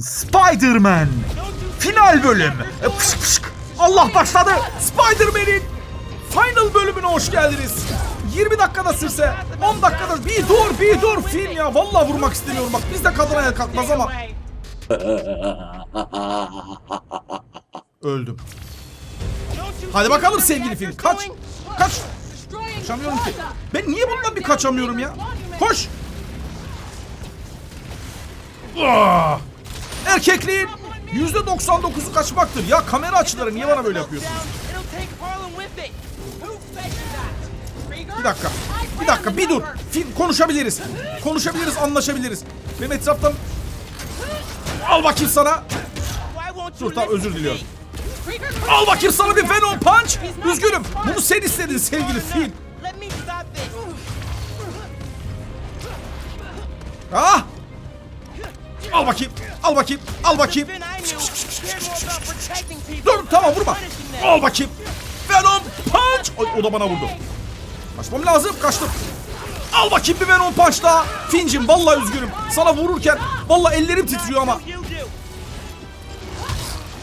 Spider-Man. Final bölüm. E, Pışk pışk. Allah başladı. Spider-Man'in final bölümüne hoş geldiniz. 20 dakikada sürse 10 dakikada bir dur bir dur film ya. Vallahi vurmak istemiyorum bak biz de kadına el kalkmaz ama. Öldüm. Hadi bakalım sevgili film kaç. Kaç. Kaçamıyorum ki. Ben niye bundan bir kaçamıyorum ya? Koş. Ah! Erkekliğin %99'u kaçmaktır. Ya kamera açıları niye bana böyle yapıyorsunuz? Bir dakika. Bir dakika bir dur. Film konuşabiliriz. Konuşabiliriz, anlaşabiliriz. Benim etraftan... Al bakayım sana. Dur tamam özür diliyorum. Al bakayım sana bir Venom Punch. Üzgünüm. Bunu sen istedin sevgili film. Ah! Al bakayım. Al bakayım. Al bakayım. Dur tamam vurma. Al bakayım. Venom Punch. Ay, o da bana vurdu. Kaçmam lazım. Kaçtım. Al bakayım bir Venom Punch daha. Fincim vallahi üzgünüm. Sana vururken vallahi ellerim titriyor ama.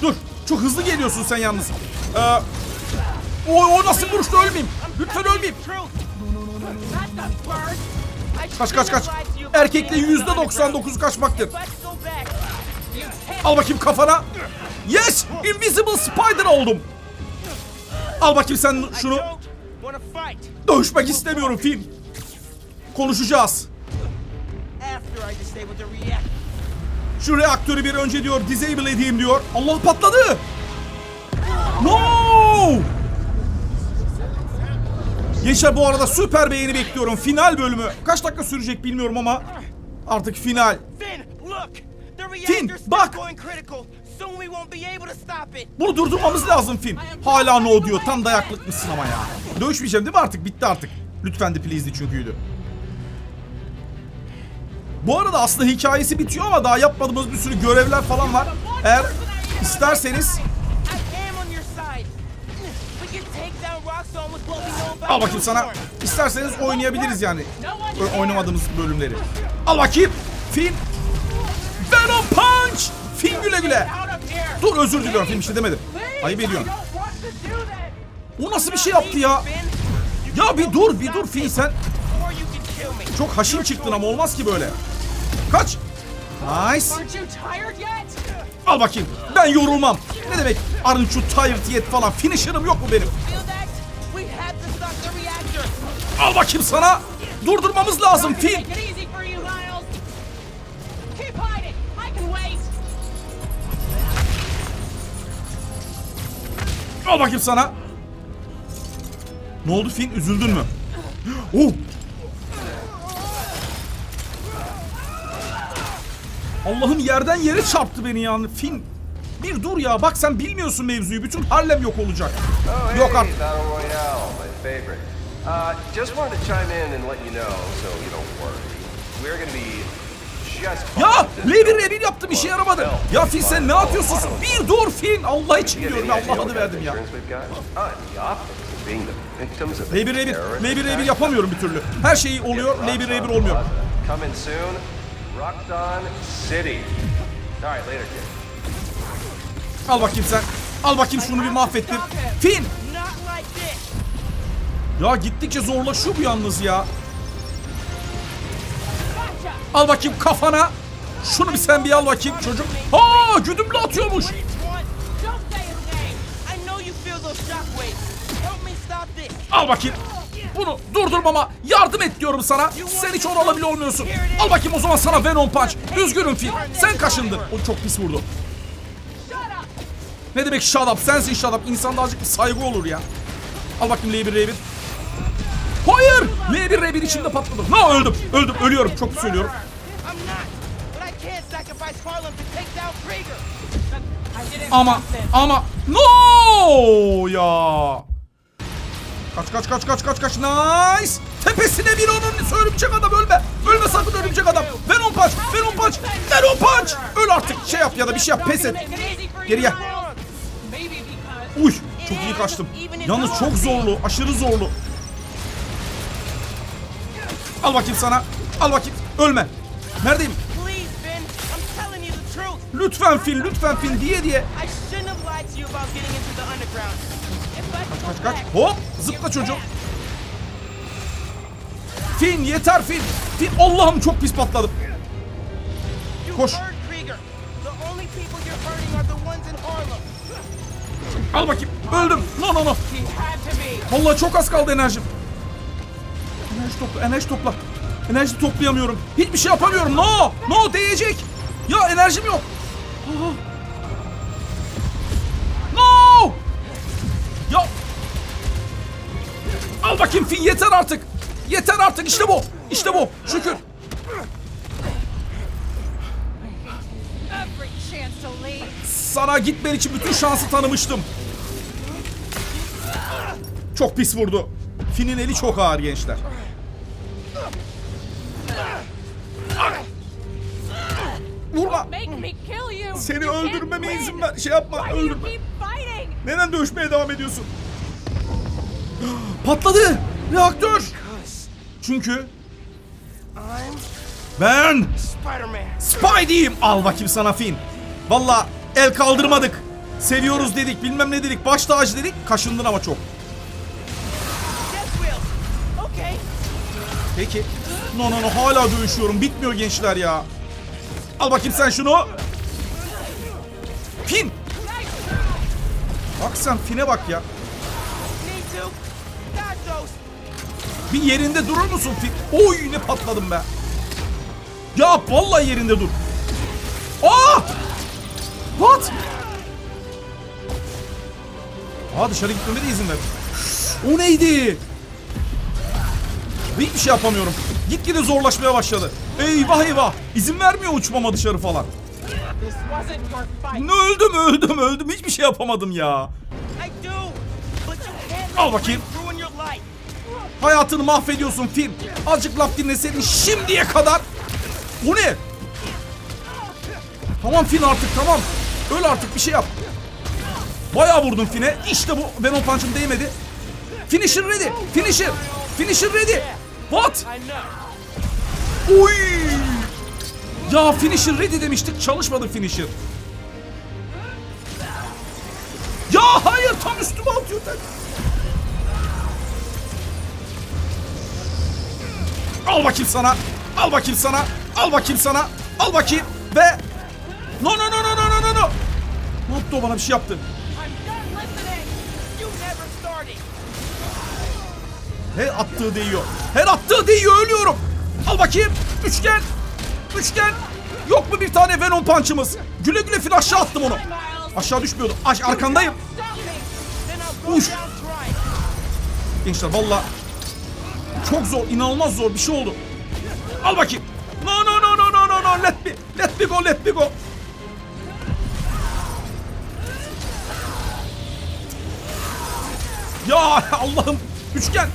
Dur. Çok hızlı geliyorsun sen yalnız. Ee, o, o nasıl vuruştu ölmeyeyim. Lütfen ölmeyeyim. Kaç kaç kaç. Erkekliğin %99 kaçmaktır. Al bakayım kafana. Yes! Invisible Spider oldum. Al bakayım sen şunu. Dövüşmek istemiyorum film. Konuşacağız. Şu reaktörü bir önce diyor disable edeyim diyor. Allah patladı. No! Gençler bu arada süper beğeni bekliyorum. Final bölümü. Kaç dakika sürecek bilmiyorum ama artık final. Finn, bak. Bunu durdurmamız lazım film. Hala no diyor. Tam dayaklık mısın ama ya. Dövüşmeyeceğim değil mi artık? Bitti artık. Lütfen de please'di çünküydü. Bu arada aslında hikayesi bitiyor ama daha yapmadığımız bir sürü görevler falan var. Eğer isterseniz al bakayım sana. İsterseniz oynayabiliriz yani. Oynamadığımız bölümleri. Al bakayım. Fin. Fin güle güle. Dur özür diliyorum film şey demedim. Ayıp ediyorsun. O nasıl bir şey yaptı ya? Ya bir dur bir dur Fin sen. Çok haşin çıktın ama olmaz ki böyle. Kaç. Nice. Al bakayım. Ben yorulmam. Ne demek? Aren't you tired yet falan. Finisher'ım yok mu benim? Al bakayım sana. Durdurmamız lazım Fin. Al bakayım sana. Ne oldu Fin? Üzüldün mü? Oh! Allah'ım yerden yere çarptı beni yani. Fin bir dur ya. Bak sen bilmiyorsun mevzuyu. Bütün Harlem yok olacak. Oh, Yok hey, artık. My favorite. Uh, just wanted to chime in and let you know so you don't worry. We're gonna be Ya. L1 R1 yaptım işe yaramadı. Ya Fin sen ne yapıyorsun? Bir dur Fin. Allah için diyorum. Allah adı verdim ya. insurance we've got? The optics of being the victims of a L1 R1. terrorist L1 R1 attack. yapamıyorum bir türlü. Her şey oluyor. L1 R1 olmuyor. Al bakayım sen. Al bakayım şunu bir mahvettim. Fin. Ya gittikçe zorlaşıyor bu yalnız ya. Al bakayım kafana. Şunu bir sen bir al bakayım çocuk. Ha güdümlü atıyormuş. Al bakayım. Bunu durdurmama yardım et diyorum sana. Sen hiç oralı bile olmuyorsun. Al bakayım o zaman sana Venom Punch. Üzgünüm Finn. Sen kaşındın. O çok pis vurdu. Ne demek shut up? Sensin shut up. İnsanda azıcık bir saygı olur ya. Al bakayım L1 R1. Hayır! L1 R1 içimde patladı. Ne öldüm. Öldüm. Ölüyorum. Çok pis ölüyorum. Ama ama no ya. Kaç kaç kaç kaç kaç kaç nice. Tepesine bir onun örümcek adam ölme. Ölme sakın örümcek adam. Venom punch. Venom punch. Venom punch. Öl artık. Şey yap ya da bir şey yap. Pes et. Geri gel. Uy çok iyi kaçtım. Yalnız çok zorlu. Aşırı zorlu. Al bakayım sana. Al bakayım. Ölme. Neredeyim? Lütfen Finn, lütfen Finn diye diye. Kaç kaç. back, Hop zıpla çocuğum. Finn yeter Finn. Finn Allah'ım çok pis patladım. Koş. Al bakayım. Öldüm. No no no. Vallahi çok az kaldı enerjim. Enerji topla, enerji topla. Enerji toplayamıyorum. Hiçbir şey yapamıyorum. No! No değecek. Ya enerjim yok. No! Ya. Al bakayım Finn yeter artık. Yeter artık işte bu. İşte bu. Şükür. Sana gitmen için bütün şansı tanımıştım. Çok pis vurdu. Finn'in eli çok ağır gençler. You. Seni öldürmeme izin ver. Şey yapma, öldürme. Neden dövüşmeye devam ediyorsun? Patladı. Reaktör. Çünkü ben Spider-Man. Spidey'im. Al bakayım sana Finn. Valla el kaldırmadık. Seviyoruz dedik, bilmem ne dedik, baş tacı dedik. Kaşındın ama çok. Peki. No no no hala dövüşüyorum. Bitmiyor gençler ya. Al bakayım sen şunu. Fin. Bak sen Fin'e bak ya. Bir yerinde durur musun Fin? Oy ne patladım be. Ya vallahi yerinde dur. Aa! What? Aa dışarı gitmeme de izin ver. O neydi? Hiçbir şey yapamıyorum. Gitgide zorlaşmaya başladı. Eyvah eyvah. İzin vermiyor uçmama dışarı falan. Ne öldüm öldüm öldüm. Hiçbir şey yapamadım ya. Al bakayım. Hayatını mahvediyorsun film. Azıcık laf dinleseydin şimdiye kadar. Bu ne? Tamam Fin artık tamam. Öl artık bir şey yap. Bayağı vurdun Fin'e. İşte bu Venom Punch'ım değmedi. Finisher ready. Finisher. Finisher ready. What? Oy! Ya finisher ready demiştik. Çalışmadı finisher. Ya hayır tam üstüme atıyor. Al bakayım sana. Al bakayım sana. Al bakayım sana. Al bakayım. Ve No no no no no no no no. Ne yaptı o bana bir şey yaptı. Her attığı değiyor. Her attığı değiyor ölüyorum. Al bakayım. Üçgen. Üçgen. Yok mu bir tane Venom punch'ımız? Güle güle fil aşağı attım onu. Aşağı düşmüyordu. Aş arkandayım. Uş. Gençler valla çok zor, inanılmaz zor bir şey oldu. Al bakayım. No no no no no no no let me let me go let me go. Ya Allah'ım üçgen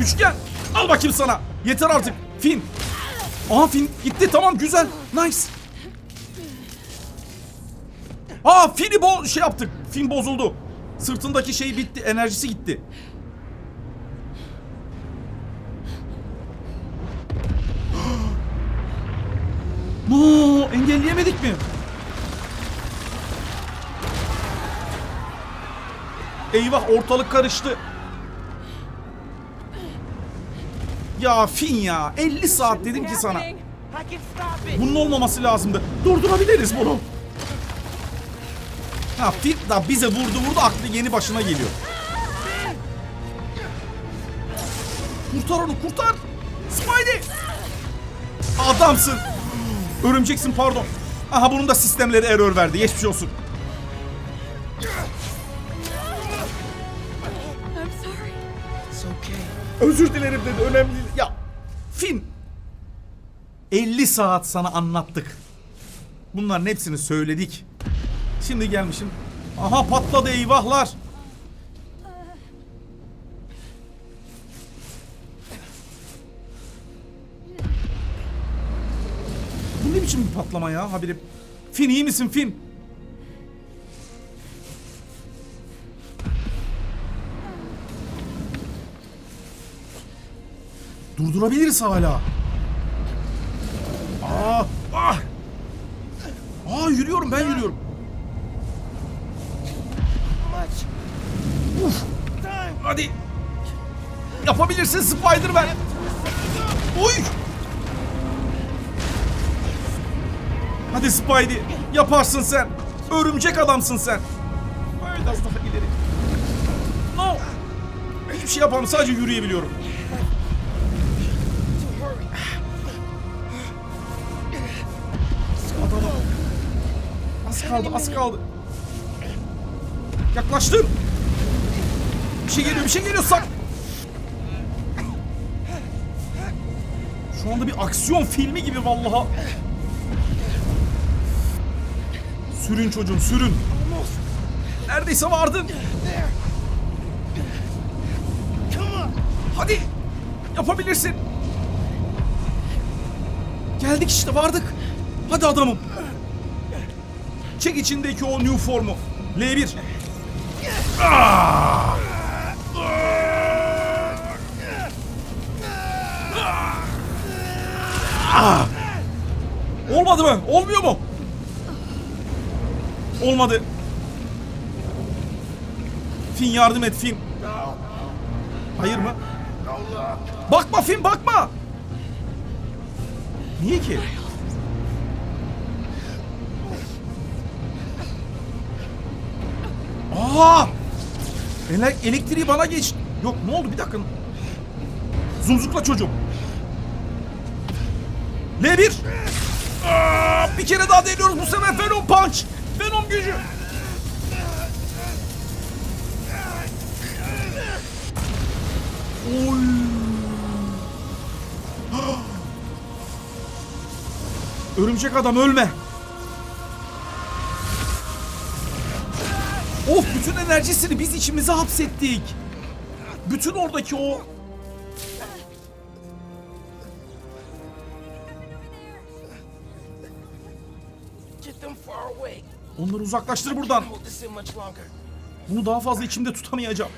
üçgen al bakayım sana yeter artık Fin. Aha Fin gitti tamam güzel nice. Aa Fin'i bo şey yaptık Fin bozuldu. Sırtındaki şey bitti enerjisi gitti. No, engelleyemedik mi? Eyvah ortalık karıştı. Ya Fin ya 50 saat dedim ki sana. Bunun olmaması lazımdı. Durdurabiliriz bunu. Ha Fin da bize vurdu vurdu aklı yeni başına geliyor. Kurtar onu kurtar. Spidey. Adamsın. Örümceksin pardon. Aha bunun da sistemleri error verdi. Geçmiş olsun. I'm sorry. It's okay. Özür dilerim dedi. Önemli değil. Fin. 50 saat sana anlattık. Bunların hepsini söyledik. Şimdi gelmişim. Aha patladı eyvahlar. Bu ne biçim bir patlama ya habire. Fin iyi misin Fin? Durdurabiliriz hala. Aa, ah. Aa Aa yürüyorum ben yürüyorum. Uf. Hadi. Yapabilirsin Spider-Man. Oy. Hadi Spidey. Yaparsın sen. Örümcek adamsın sen. Biraz daha ileri. No. Hiçbir şey yapamam. Sadece yürüyebiliyorum. Kaldı, az kaldı. Yaklaştım. Bir şey geliyor, bir şey geliyor. Sak. Şu anda bir aksiyon filmi gibi vallaha. Sürün çocuğum, sürün. Neredeyse vardın. Hadi. Yapabilirsin. Geldik işte vardık. Hadi adamım. Çek içindeki o new formu. L1. Ah! Ah! Olmadı mı? Olmuyor mu? Olmadı. Fin yardım et Fin. Hayır mı? Bakma Fin bakma. Niye ki? Aa! Ele elektriği bana geç. Yok ne oldu bir dakika. Zumzukla çocuğum. L1. Aa, bir kere daha deniyoruz bu sefer Venom Punch. Venom gücü. Oy. Örümcek adam ölme. Bütün enerjisini biz içimize hapsettik. Bütün oradaki o onları uzaklaştır buradan. Bunu daha fazla içimde tutamayacağım.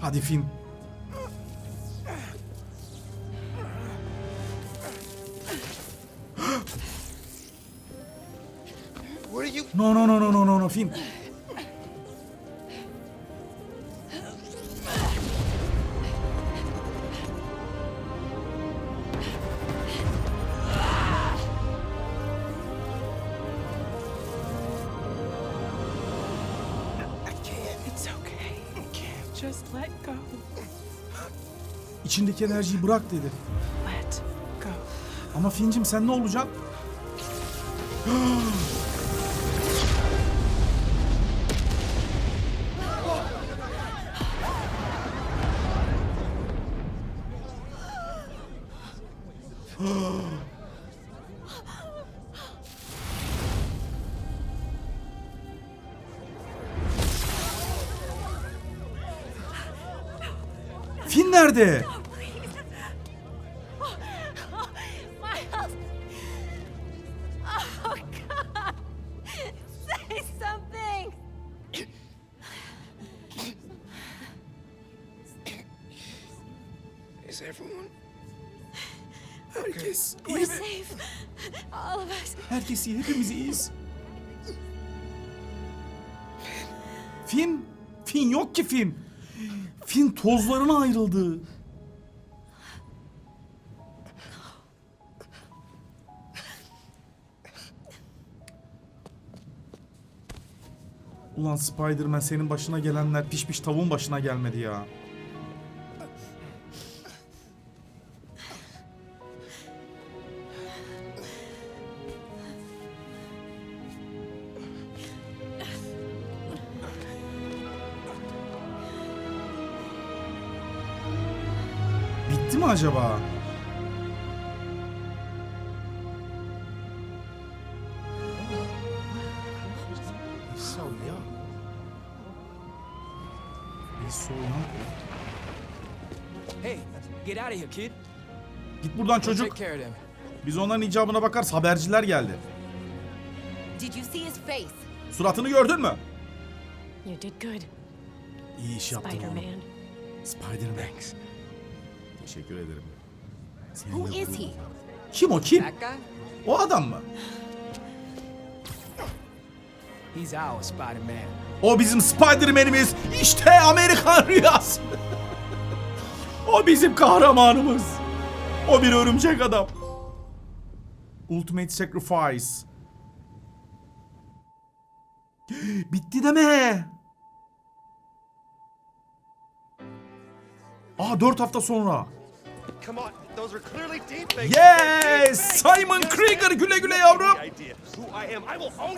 Hadi Finn. No no no no no no no Finn. I can't. It's okay. I can't. Just let go. İçindeki enerjiyi bırak dedi. Let go. Ama Finn'cim sen ne olacaksın? nerede? Miles! God! Say something! Is everyone? Herkes iyi We're mi? safe. All of us. Herkes iyi, hepimiz iyiyiz. Fin, Fin yok ki Fin. Fin tozlarına ayrıldı. Ulan Spider-Man senin başına gelenler pişmiş tavuğun başına gelmedi ya. Acaba? Hey, get out of here, kid. Git buradan çocuk. Biz onların icabına bakarız. Haberciler geldi. Did you see his face? Suratını gördün mü? You did good, İyi iş yaptın oğlum. Spider-Man. Spider-Man. Teşekkür ederim. Seninle Who is he? Kim o kim? That guy? O adam mı? He's our Spider-Man. O bizim Spider-Man'imiz. İşte Amerikan rüyası. o bizim kahramanımız. O bir örümcek adam. Ultimate Sacrifice. Bitti deme. Aa 4 hafta sonra. Yes! Simon Krieger güle güle yavrum.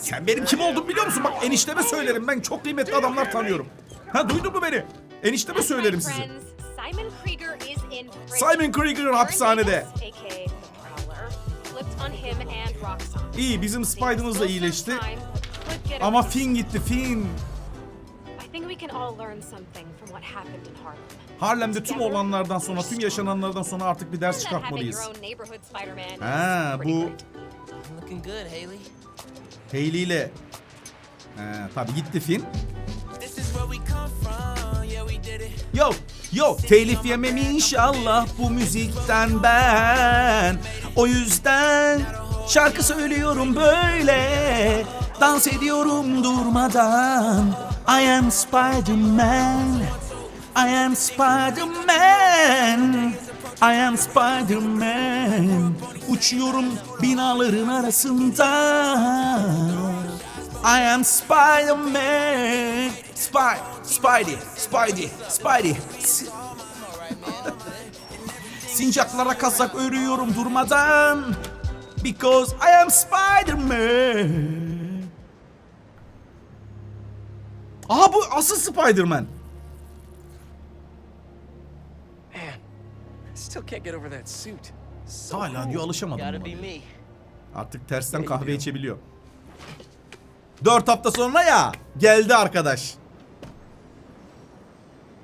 Sen benim kim olduğumu biliyor musun? Bak enişteme söylerim. Ben çok kıymetli adamlar tanıyorum. Ha duydun mu beni? Enişteme söylerim sizi. Simon Krieger is in prison. Simon Krieger hapishanede. İyi bizim Spider'ımız da iyileşti. Ama. Finn gitti Finn. I think we can all learn something from what happened in Harlem. Harlem'de tüm olanlardan sonra, tüm yaşananlardan sonra artık bir ders çıkartmalıyız. Ha bu. Hayley ile. He, tabii gitti Finn. Yo, yo, telif yemem inşallah bu müzikten ben. O yüzden şarkı söylüyorum böyle. Dans ediyorum durmadan. I am Spider-Man. I am Spider-Man. I am Spider-Man. Uçuyorum binaların arasında. I am Spider-Man. Spy, Spidey, Spidey, Spidey. Si- Sincaplara kazak örüyorum durmadan. Because I am Spider-Man. Aha bu asıl Spider-Man. Can't get over that suit. So Hala diyor alışamadım. Gotta buna be me. Artık tersten kahve içebiliyor. 4 hafta sonra ya geldi arkadaş.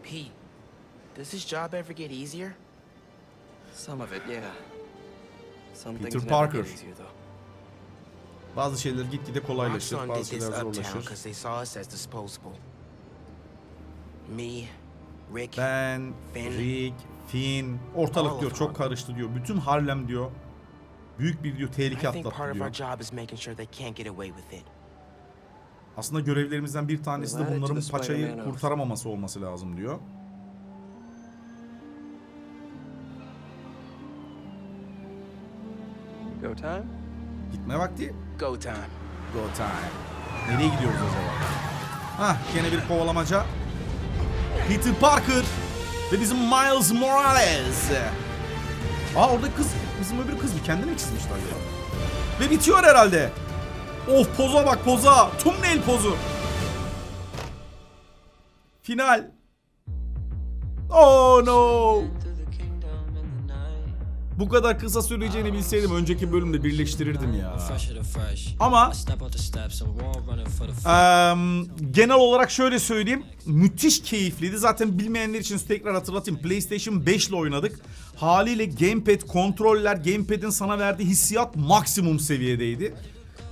Pete, does this job ever get easier? Some of it, yeah. Some Peter things Parker. never get easier though. Bazı şeyler gitgide kolaylaşır, Roxxon bazı this şeyler uptown zorlaşır. because they saw us as disposable. Me, Rick, Ben, Finn. Rick, Finn, ortalık diyor çok karıştı diyor. Bütün Harlem diyor. Büyük bir diyor tehlike atlattı diyor. Aslında görevlerimizden bir tanesi de bunların paçayı kurtaramaması olması lazım diyor. Go time. Gitme vakti. Go time. Go time. Nereye gidiyoruz acaba? Hah gene bir kovalamaca. Peter Parker ve bizim Miles Morales. Aa orada kız, bizim öbür kız mı? Kendini mi çizmişler ya? Ve bitiyor herhalde. Of poza bak poza. Thumbnail pozu. Final. Oh no. Bu kadar kısa süreceğini bilseydim önceki bölümde birleştirirdim ya. Ama Eee, genel olarak şöyle söyleyeyim. Müthiş keyifliydi. Zaten bilmeyenler için tekrar hatırlatayım. PlayStation 5 ile oynadık. Haliyle gamepad, kontroller, gamepad'in sana verdiği hissiyat maksimum seviyedeydi.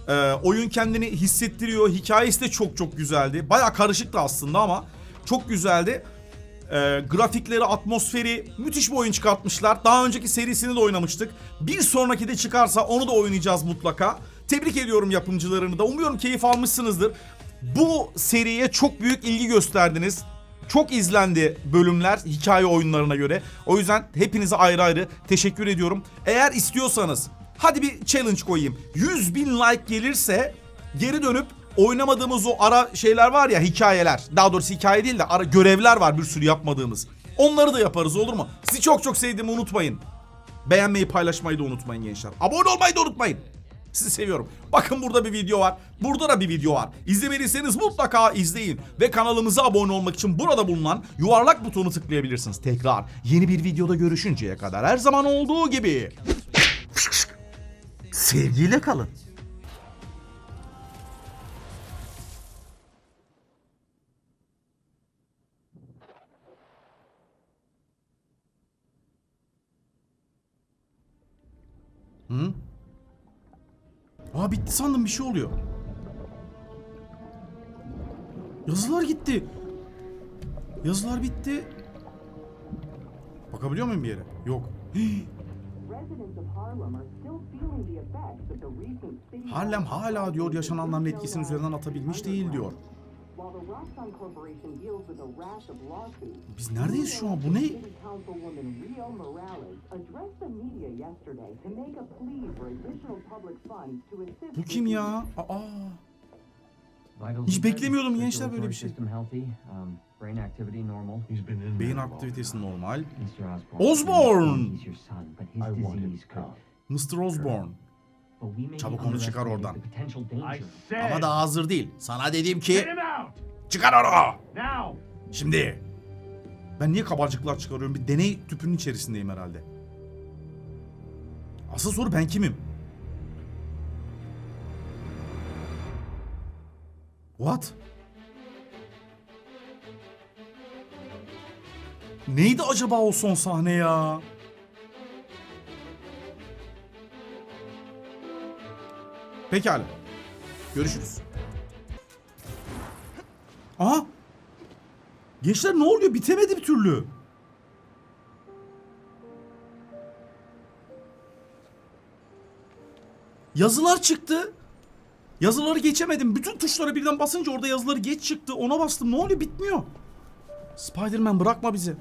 Eee, oyun kendini hissettiriyor. Hikayesi de çok çok güzeldi. Baya karışıktı aslında ama çok güzeldi. Eee, grafikleri, atmosferi müthiş bir oyun çıkartmışlar. Daha önceki serisini de oynamıştık. Bir sonraki de çıkarsa onu da oynayacağız mutlaka. Tebrik ediyorum yapımcılarını da. Umuyorum keyif almışsınızdır. Bu seriye çok büyük ilgi gösterdiniz. Çok izlendi bölümler hikaye oyunlarına göre. O yüzden hepinize ayrı ayrı teşekkür ediyorum. Eğer istiyorsanız hadi bir challenge koyayım. 100 bin like gelirse geri dönüp oynamadığımız o ara şeyler var ya hikayeler. Daha doğrusu hikaye değil de ara görevler var bir sürü yapmadığımız. Onları da yaparız olur mu? Sizi çok çok sevdiğimi unutmayın. Beğenmeyi paylaşmayı da unutmayın gençler. Abone olmayı da unutmayın. Sizi seviyorum. Bakın burada bir video var. Burada da bir video var. İzlemediyseniz mutlaka izleyin. Ve kanalımıza abone olmak için burada bulunan yuvarlak butonu tıklayabilirsiniz. Tekrar yeni bir videoda görüşünceye kadar her zaman olduğu gibi. Sevgiyle kalın. Hı? Aa bitti sandım bir şey oluyor. Yazılar gitti. Yazılar bitti. Bakabiliyor muyum bir yere? Yok. Hii. Harlem hala diyor yaşananların etkisini üzerinden atabilmiş değil diyor. Biz neredeyiz şu an? Bu ne? City Councilwoman Rio Morales addressed the media yesterday to make a plea for additional public funds to assist Bu kim ya? Aa. Hiç beklemiyordum gençler böyle bir şey. um, brain activity normal. Beyin aktivitesi normal. Osborne. Mr. Osborne. Çabuk onu çıkar oradan. Ama daha hazır değil. Sana dedim ki... Çıkar onu! Şimdi. Ben niye kabarcıklar çıkarıyorum? Bir deney tüpünün içerisindeyim herhalde. Asıl soru ben kimim? What? Neydi acaba o son sahne ya? Pekala. Görüşürüz. Aha! Gençler ne oluyor? Bitemedi bir türlü. Yazılar çıktı. Yazıları geçemedim. Bütün tuşlara birden basınca orada yazıları geç çıktı. Ona bastım. Ne oluyor? Bitmiyor. Spider-Man bırakma bizi.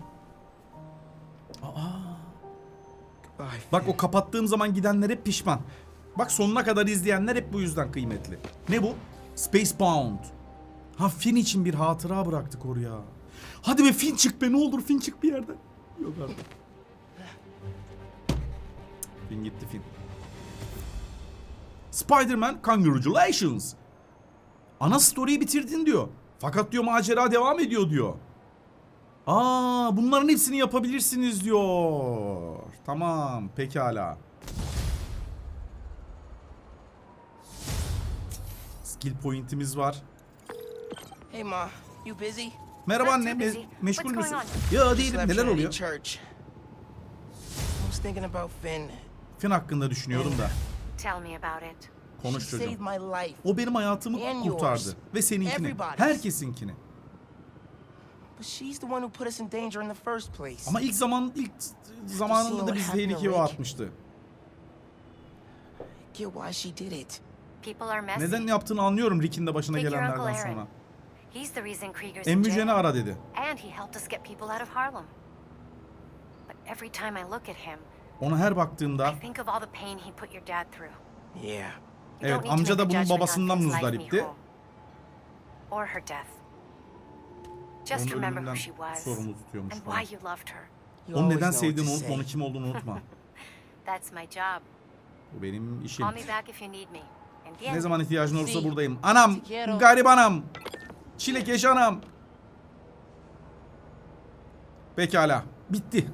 Bye. Bak o kapattığım zaman gidenler hep pişman. Bak sonuna kadar izleyenler hep bu yüzden kıymetli. Ne bu? Spacebound. Ha Finn için bir hatıra bıraktık oraya. Hadi be Finn çık be ne olur Finn çık bir yerden. Yok artık. Finn gitti Finn. Spider-Man congratulations. Ana story'yi bitirdin diyor. Fakat diyor macera devam ediyor diyor. Aa, bunların hepsini yapabilirsiniz diyor. Tamam, pekala. Skill point'imiz var. Hey, Ma. You busy? Merhaba anne, me- meşgul müsün? Ya değilim, neler oluyor? Church. I was thinking about Finn. Finn hakkında düşünüyorum da. Tell me about it. Konuş çocuğum. O benim hayatımı And kurtardı. yours. Ve seninkini. Herkesinkini. But she's the one who put us in danger in the first place. Ama ilk zaman ilk zamanında da bizi tehlikeye atmıştı. Get why she did it. People are messy. Neden yaptığını anlıyorum Rick'in de başına Take your gelenlerden Aaron. sonra. He's the reason Krieger's in Emmüceni jail. ara dedi. And he helped us get people out of Harlem. But every time I look at him, Ona her baktığımda I think of all the pain he put your dad through. Yeah. You Evet, don't need to amca da make a bunun judgment on babasından life muzdaripti. me whole. Or her death. Just Onun remember ölümünden who she was sorumlu tutuyormuş and falan. why you loved her. You Onu always neden know what to sevdiğini unutma, say. onu kim olduğunu unutma. That's my job. Bu benim işim. Call me back if you need me. Ne zaman ihtiyacın olursa buradayım. Anam, garibanam. Çilek yaşanam. Pekala. Bitti.